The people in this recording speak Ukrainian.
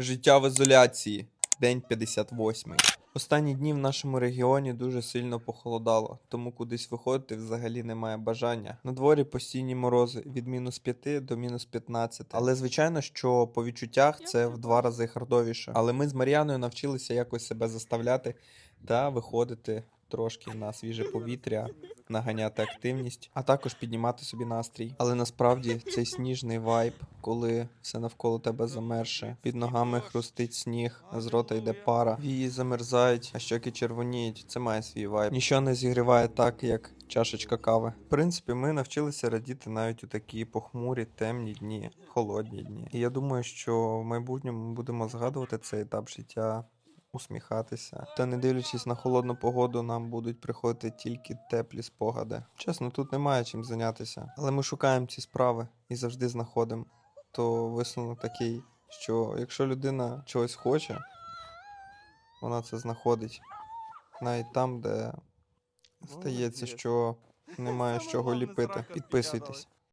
Життя в ізоляції. День 58. Останні дні в нашому регіоні дуже сильно похолодало, тому кудись виходити взагалі немає бажання. На дворі постійні морози від мінус 5 до мінус 15. Але звичайно, що по відчуттях це в два рази хардовіше. Але ми з Мар'яною навчилися якось себе заставляти та виходити трошки на свіже повітря, наганяти активність, а також піднімати собі настрій. Але насправді цей сніжний вайб, коли все навколо тебе замерше, під ногами хрустить сніг, з рота йде пара, вії замерзають, а щоки червоніють. Це має свій вайб. Ніщо не зігріває так, як чашечка кави. В принципі, ми навчилися радіти навіть у такі похмурі, темні дні, холодні дні. І я думаю, що в майбутньому ми будемо згадувати цей етап життя усміхатися. Та не дивлячись на холодну погоду, нам будуть приходити тільки теплі спогади. Чесно, тут немає чим зайнятися, але ми шукаємо ці справи і завжди знаходимо. То висновок такий, що якщо людина чогось хоче, вона це знаходить. Навіть там, де стається, що немає з чого ліпити. Підписуйтесь.